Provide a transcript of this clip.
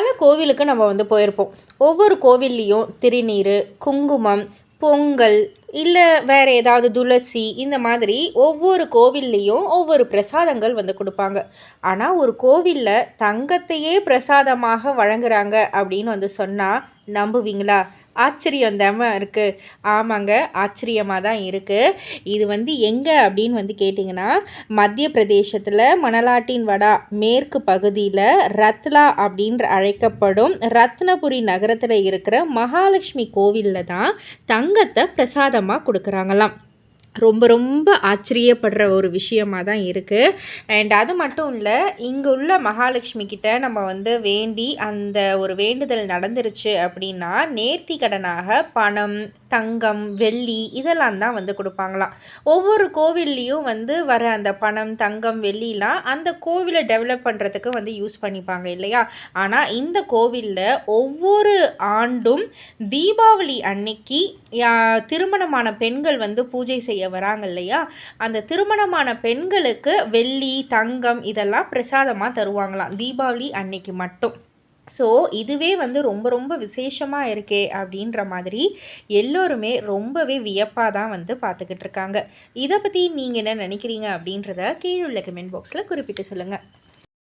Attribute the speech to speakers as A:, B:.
A: பல கோவிலுக்கு நம்ம வந்து போயிருப்போம். ஒவ்வொரு கோவில்லையும் திருநீர் குங்குமம் பொங்கல் இல்லை வேறு ஏதாவது துளசி இந்த மாதிரி ஒவ்வொரு கோவில்லையும் ஒவ்வொரு பிரசாதங்கள் வந்து கொடுப்பாங்க. ஆனால் ஒரு கோவிலில் தங்கத்தையே பிரசாதமாக வழங்குறாங்க அப்படின்னு வந்து சொன்னால் நம்புவீங்களா? ஆச்சரியம் தான் இருக்குது ஆமாங்க ஆச்சரியமாக தான் இருக்குது இது வந்து எங்கே அப்படின்னு வந்து கேட்டிங்கன்னா மத்திய பிரதேசத்தில் மணலாட்டின் வடா மேற்கு பகுதியில் ரத்லா அப்படின்ற அழைக்கப்படும் ரத்னபுரி நகரத்தில் இருக்கிற மகாலட்சுமி கோவிலில் தான் தங்கத்தை பிரசாதமாக கொடுக்குறாங்களாம். ரொம்ப ரொம்ப ஆச்சரியப்படுற ஒரு விஷயமாக தான் இருக்குது அண்ட் அது மட்டும் இல்லை இங்கே உள்ள மகாலட்சுமி கிட்ட நம்ம வந்து வேண்டி அந்த ஒரு வேண்டுதல் நடந்துருச்சு அப்படின்னா நேர்த்தி கடனாக பணம் தங்கம் வெள்ளி இதெல்லாம் தான் வந்து கொடுப்பாங்களாம். ஒவ்வொரு கோவில்லையும் வந்து வர அந்த பணம் தங்கம் வெள்ளிலாம் அந்த கோவிலை டெவலப் பண்ணுறதுக்கு வந்து யூஸ் பண்ணிப்பாங்க இல்லையா? ஆனால் இந்த கோவிலில் ஒவ்வொரு ஆண்டும் தீபாவளி அன்னைக்கு திருமணமான பெண்கள் வந்து பூஜை செய்ய வராங்க இல்லையா? அந்த திருமணமான பெண்களுக்கு வெள்ளி தங்கம் இதெல்லாம் பிரசாதமாக தருவாங்களாம் தீபாவளி அன்னைக்கு மட்டும். ஸோ இதுவே வந்து ரொம்ப ரொம்ப விசேஷமாக இருக்கே அப்படின்ற மாதிரி எல்லோருமே ரொம்பவே வியப்பாக தான் வந்து பார்த்துக்கிட்டு இருக்காங்க. இதை பற்றி நீங்கள் என்ன நினைக்கிறீங்க அப்படின்றத கீழுள்ள கமெண்ட் பாக்ஸில் குறிப்பிட்டு சொல்லுங்கள்